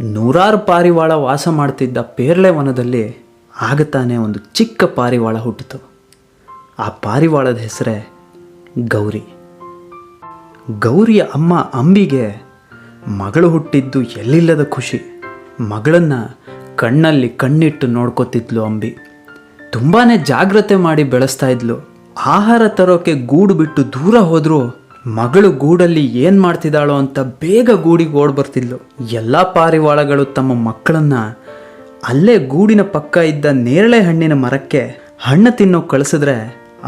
ನೂರಾರು ಪಾರಿವಾಳ ವಾಸ ಮಾಡ್ತಿದ್ದ ಪೇರ್ಲೆ ವನದಲ್ಲಿ ಆಗತಾನೆ ಒಂದು ಚಿಕ್ಕ ಪಾರಿವಾಳ ಹುಟ್ಟಿತು. ಆ ಪಾರಿವಾಳದ ಹೆಸರೇ ಗೌರಿ. ಗೌರಿಯ ಅಮ್ಮ ಅಂಬಿಗೆ ಮಗಳು ಹುಟ್ಟಿದ್ದು ಎಲ್ಲಿಲ್ಲದ ಖುಷಿ. ಮಗಳನ್ನು ಕಣ್ಣಲ್ಲಿ ಕಣ್ಣಿಟ್ಟು ನೋಡ್ಕೋತಿದ್ಲು ಅಂಬಿ. ತುಂಬಾ ಜಾಗ್ರತೆ ಮಾಡಿ ಬೆಳೆಸ್ತಾ ಇದ್ಲು. ಆಹಾರ ತರೋಕೆ ಗೂಡು ಬಿಟ್ಟು ದೂರ ಹೋದ್ರು ಮಗಳು ಗೂಡಲ್ಲಿ ಏನ್ ಮಾಡ್ತಿದ್ದಾಳೋ ಅಂತ ಬೇಗ ಗೂಡಿಗೆ ಓಡ್ ಬರ್ತಿದ್ಲು. ಎಲ್ಲ ಪಾರಿವಾಳಗಳು ತಮ್ಮ ಮಕ್ಕಳನ್ನ ಅಲ್ಲೇ ಗೂಡಿನ ಪಕ್ಕ ಇದ್ದ ನೇರಳೆ ಹಣ್ಣಿನ ಮರಕ್ಕೆ ಹಣ್ಣು ತಿನ್ನೋ ಕಳಿಸಿದ್ರೆ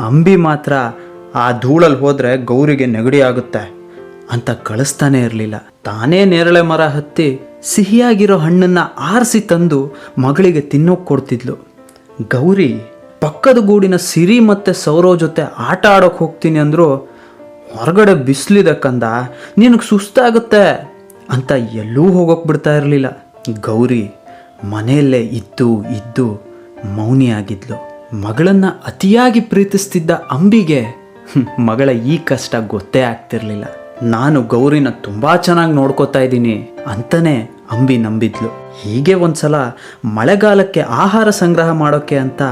ಅಂಬಿ ಮಾತ್ರ ಆ ಧೂಳಲ್ಲಿ ಹೋದ್ರೆ ಗೌರಿಗೆ ನೆಗಡಿ ಆಗುತ್ತೆ ಅಂತ ಕಳಿಸ್ತಾನೆ ಇರಲಿಲ್ಲ. ತಾನೇ ನೇರಳೆ ಮರ ಹತ್ತಿ ಸಿಹಿಯಾಗಿರೋ ಹಣ್ಣನ್ನ ಆರಿಸಿ ತಂದು ಮಗಳಿಗೆ ತಿನ್ನೋಕೆ ಕೊಡ್ತಿದ್ಲು. ಗೌರಿ ಪಕ್ಕದ ಗೂಡಿನ ಸಿರಿ ಮತ್ತೆ ಸೌರವ್ ಜೊತೆ ಆಟ ಆಡೋಕೆ ಹೋಗ್ತೀನಿ ಅಂದ್ರು ಹೊರಗಡೆ ಬಿಸಿಲಿದೆ ಕಂದ ನಿನಗೆ ಸುಸ್ತಾಗುತ್ತೆ ಅಂತ ಎಲ್ಲೂ ಹೋಗೋಕೆ ಬಿಡ್ತಾ ಇರಲಿಲ್ಲ. ಗೌರಿ ಮನೆಯಲ್ಲೇ ಇದ್ದು ಇದ್ದು ಮೌನಿಯಾಗಿದ್ಲು. ಮಗಳನ್ನು ಅತಿಯಾಗಿ ಪ್ರೀತಿಸ್ತಿದ್ದ ಅಂಬಿಗೆ ಮಗಳ ಈ ಕಷ್ಟ ಗೊತ್ತೇ ಆಗ್ತಿರ್ಲಿಲ್ಲ. ನಾನು ಗೌರಿನ ತುಂಬ ಚೆನ್ನಾಗಿ ನೋಡ್ಕೋತಾ ಇದ್ದೀನಿ ಅಂತಲೇ ಅಂಬಿ ನಂಬಿದ್ಲು. ಹೀಗೆ ಒಂದ್ಸಲ ಮಳೆಗಾಲಕ್ಕೆ ಆಹಾರ ಸಂಗ್ರಹ ಮಾಡೋಕ್ಕೆ ಅಂತ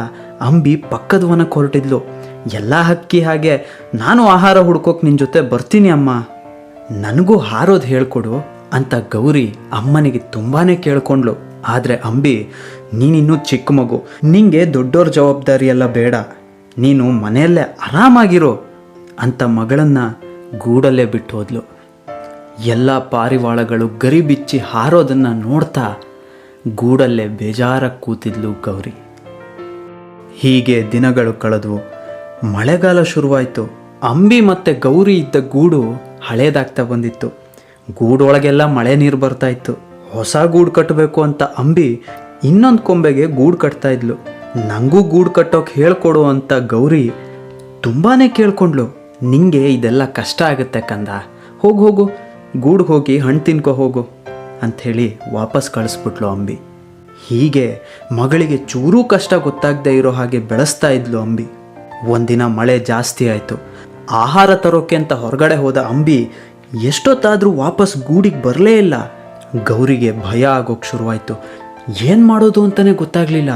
ಅಂಬಿ ಪಕ್ಕದ ಹೊರಟಿದ್ಲು. ಎಲ್ಲ ಹಕ್ಕಿ ಹಾಗೆ ನಾನು ಆಹಾರ ಹುಡ್ಕೋಕೆ ನಿನ್ನ ಜೊತೆ ಬರ್ತೀನಿ ಅಮ್ಮ. ನನಗೂ ಹಾರೋದು ಹೇಳ್ಕೊಡು ಅಂತ ಗೌರಿ ಅಮ್ಮನಿಗೆ ತುಂಬಾ ಕೇಳ್ಕೊಂಡ್ಳು. ಆದರೆ ಅಂಬಿ ನೀನಿನ್ನೂ ಚಿಕ್ಕ ಮಗು. ನಿಂಗೆ ದೊಡ್ಡೋರ ಜವಾಬ್ದಾರಿ ಎಲ್ಲ ಬೇಡ. ನೀನು ಮನೆಯಲ್ಲೇ ಆರಾಮಾಗಿರೋ ಅಂತ ಮಗಳನ್ನು ಗೂಡಲ್ಲೇ ಬಿಟ್ಟು ಹೋದ್ಲು. ಎಲ್ಲ ಪಾರಿವಾಳಗಳು ಗರಿ ಬಿಚ್ಚಿ ಹಾರೋದನ್ನು ನೋಡ್ತಾ ಗೂಡಲ್ಲೇ ಬೇಜಾರ ಕೂತಿದ್ಲು ಗೌರಿ. ಹೀಗೆ ದಿನಗಳು ಕಳೆದು ಮಳೆಗಾಲ ಶುರುವಾಯಿತು. ಅಂಬಿ ಮತ್ತೆ ಗೌರಿ ಇದ್ದ ಗೂಡು ಹಳೇದಾಗ್ತಾ ಬಂದಿತ್ತು. ಗೂಡೊಳಗೆಲ್ಲ ಮಳೆ ನೀರು ಬರ್ತಾ ಇತ್ತು. ಹೊಸ ಗೂಡು ಕಟ್ಟಬೇಕು ಅಂತ ಅಂಬಿ ಇನ್ನೊಂದು ಕೊಂಬೆಗೆ ಗೂಡು ಕಟ್ತಾ ಇದ್ಲು. ನಂಗೂ ಗೂಡು ಕಟ್ಟೋಕೆ ಹೇಳ್ಕೊಡು ಅಂತ ಗೌರಿ ತುಂಬಾ ಕೇಳ್ಕೊಂಡ್ಳು ನಿಂಗೆ ಇದೆಲ್ಲ ಕಷ್ಟ ಆಗುತ್ತೆ ಕಂದ. ಹೋಗು ಹೋಗು. ಗೂಡು ಹೋಗಿ ಹಣ್ಣು ತಿನ್ಕೋ ಹೋಗು ಅಂಥೇಳಿ ವಾಪಸ್ ಕಳಿಸ್ಬಿಟ್ಲು ಅಂಬಿ. ಹೀಗೆ ಮಗಳಿಗೆ ಚೂರೂ ಕಷ್ಟ ಗೊತ್ತಾಗದೇ ಇರೋ ಹಾಗೆ ಬೆಳೆಸ್ತಾ ಇದ್ಲು ಅಂಬಿ. ಒಂದಿನ ಮಳೆ ಜಾಸ್ತಿ ಆಯಿತು. ಆಹಾರ ತರೋಕೆ ಅಂತ ಹೊರಗಡೆ ಹೋದ ಅಂಬಿ ಎಷ್ಟೊತ್ತಾದರೂ ವಾಪಸ್ ಗೂಡಿಗೆ ಬರಲೇ ಇಲ್ಲ. ಗೌರಿಗೆ ಭಯ ಆಗೋಕೆ ಶುರುವಾಯಿತು. ಏನು ಮಾಡೋದು ಅಂತಲೇ ಗೊತ್ತಾಗಲಿಲ್ಲ.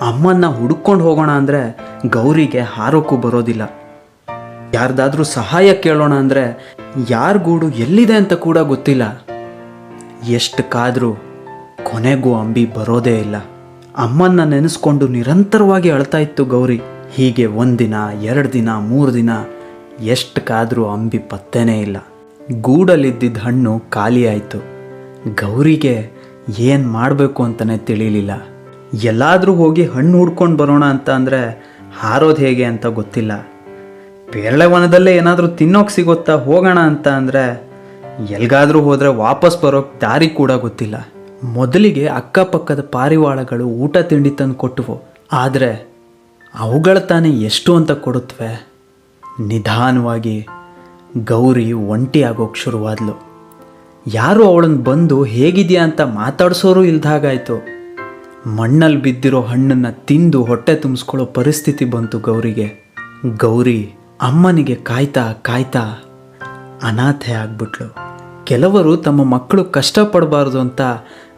ಅಮ್ಮನ್ನ ಹುಡುಕೊಂಡು ಹೋಗೋಣ ಅಂದರೆ ಗೌರಿಗೆ ಹಾರೋಕ್ಕೂ ಬರೋದಿಲ್ಲ. ಯಾರ್ದಾದ್ರೂ ಸಹಾಯ ಕೇಳೋಣ ಅಂದರೆ ಯಾರ ಗೂಡು ಎಲ್ಲಿದೆ ಅಂತ ಕೂಡ ಗೊತ್ತಿಲ್ಲ. ಎಷ್ಟು ಕಾದರೂ ಕೊನೆಗೂ ಅಂಬಿ ಬರೋದೇ ಇಲ್ಲ. ಅಮ್ಮನ್ನ ನೆನೆಸ್ಕೊಂಡು ನಿರಂತರವಾಗಿ ಅಳ್ತಾ ಇತ್ತು ಗೌರಿ. ಹೀಗೆ ಒಂದಿನ, ಎರಡು ದಿನ, ಮೂರು ದಿನ ಎಷ್ಟು ಕಾದರೂ ಅಂಬಿ ಪತ್ತೆನೇ ಇಲ್ಲ. ಗೂಡಲ್ಲಿದ್ದಿದ್ದ ಹಣ್ಣು ಖಾಲಿಯಾಯಿತು ಗೌರಿಗೆ ಏನು ಮಾಡಬೇಕು ಅಂತಲೇ ತಿಳಿಲಿಲ್ಲ. ಎಲ್ಲಾದರೂ ಹೋಗಿ ಹಣ್ಣು ಹುಡ್ಕೊಂಡು ಬರೋಣ ಅಂತ ಅಂದರೆ ಹಾರೋದು ಹೇಗೆ ಅಂತ ಗೊತ್ತಿಲ್ಲ. ಪೇರಳೆ ವನದಲ್ಲೇ ಏನಾದರೂ ತಿನ್ನೋಕೆ ಸಿಗುತ್ತಾ ಹೋಗೋಣ ಅಂತ ಅಂದರೆ ಎಲ್ಗಾದರೂ ಹೋದರೆ ವಾಪಸ್ ಬರೋಕ್ಕೆ ದಾರಿ ಕೂಡ ಗೊತ್ತಿಲ್ಲ. ಮೊದಲಿಗೆ ಅಕ್ಕಪಕ್ಕದ ಪಾರಿವಾಳಗಳು ಊಟ ತಿಂಡಿ ತಂದು ಕೊಟ್ಟವು ಆದರೆ ಅವುಗಳ ತಾನೇ ಎಷ್ಟು ಅಂತ ಕೊಡುತ್ತವೆ? ನಿಧಾನವಾಗಿ ಗೌರಿ ಒಂಟಿ ಆಗೋಕೆ ಶುರುವಾದ್ಲು. ಯಾರು ಅವಳನ್ನು ಬಂದು ಹೇಗಿದೆಯಾ ಅಂತ ಮಾತಾಡ್ಸೋರು ಇಲ್ದಾಗಾಯ್ತು. ಮಣ್ಣಲ್ಲಿ ಬಿದ್ದಿರೋ ಹಣ್ಣನ್ನು ತಿಂದು ಹೊಟ್ಟೆ ತುಂಬಿಸ್ಕೊಳ್ಳೋ ಪರಿಸ್ಥಿತಿ ಬಂತು ಗೌರಿಗೆ. ಗೌರಿ ಅಮ್ಮನಿಗೆ ಕಾಯ್ತಾ ಕಾಯ್ತಾ ಅನಾಥೆ ಆಗ್ಬಿಟ್ಲು. ಕೆಲವರು ತಮ್ಮ ಮಕ್ಕಳು ಕಷ್ಟಪಡಬಾರ್ದು ಅಂತ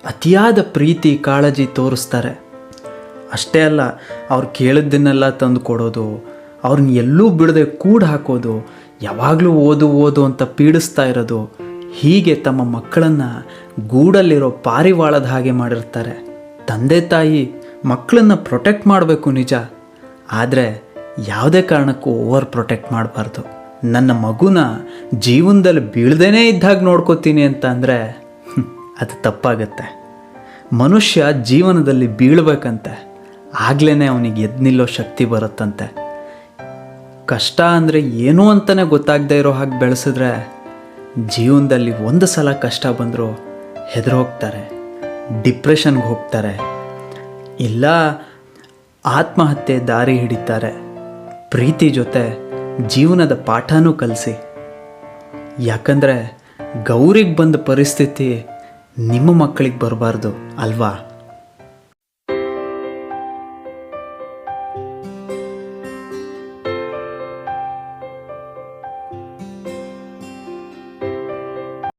ಅತಿಯಾದ ಪ್ರೀತಿ ಕಾಳಜಿ ತೋರಿಸ್ತಾರೆ. ಅಷ್ಟೇ ಅಲ್ಲ, ಅವ್ರು ಕೇಳಿದ್ದನ್ನೆಲ್ಲ ತಂದು ಕೊಡೋದು ಅವ್ರನ್ನ ಎಲ್ಲೂ ಬಿಡದೆ ಕೂಡ ಹಾಕೋದು, ಯಾವಾಗಲೂ ಓದು ಓದು ಅಂತ ಪೀಡಿಸ್ತಾ ಇರೋದು, ಹೀಗೆ ತಮ್ಮ ಮಕ್ಕಳನ್ನು ಗೂಡಲ್ಲಿರೋ ಪಾರಿವಾಳದ ಹಾಗೆ ಮಾಡಿರ್ತಾರೆ. ತಂದೆ ತಾಯಿ ಮಕ್ಕಳನ್ನು ಪ್ರೊಟೆಕ್ಟ್ ಮಾಡಬೇಕು ನಿಜ, ಆದರೆ ಯಾವುದೇ ಕಾರಣಕ್ಕೂ ಓವರ್ ಪ್ರೊಟೆಕ್ಟ್ ಮಾಡಬಾರ್ದು. ನನ್ನ ಮಗುನ ಜೀವನದಲ್ಲಿ ಬೀಳ್ದೇ ಇದ್ದಾಗ ನೋಡ್ಕೋತೀನಿ ಅಂತ ಅಂದರೆ ಅದು ತಪ್ಪಾಗತ್ತೆ. ಮನುಷ್ಯ ಜೀವನದಲ್ಲಿ ಬೀಳ್ಬೇಕಂತೆ. ಆಗ್ಲೇ ಅವನಿಗೆ ಎದ್ದು ನಿಲ್ಲೋ ಶಕ್ತಿ ಬರುತ್ತಂತೆ. ಕಷ್ಟ ಅಂದರೆ ಏನು ಅಂತಲೇ ಗೊತ್ತಾಗದೇ ಇರೋ ಹಾಗೆ ಬೆಳೆಸಿದ್ರೆ ಜೀವನದಲ್ಲಿ ಒಂದು ಸಲ ಕಷ್ಟ ಬಂದರೂ ಹೆದರೋಗ್ತಾರೆ, ಡಿಪ್ರೆಷನ್ಗೆ ಹೋಗ್ತಾರೆ, ಇಲ್ಲ ಆತ್ಮಹತ್ಯೆ ದಾರಿ ಹಿಡಿತಾರೆ. ಪ್ರೀತಿ ಜೊತೆ ಜೀವನದ ಪಾಠನೂ ಕಲಿಸಿ. ಯಾಕಂದರೆ ಗೌರಿಗೆ ಬಂದ ಪರಿಸ್ಥಿತಿ ನಿಮ್ಮ ಮಕ್ಕಳಿಗೆ ಬರಬಾರ್ದು, ಅಲ್ವಾ?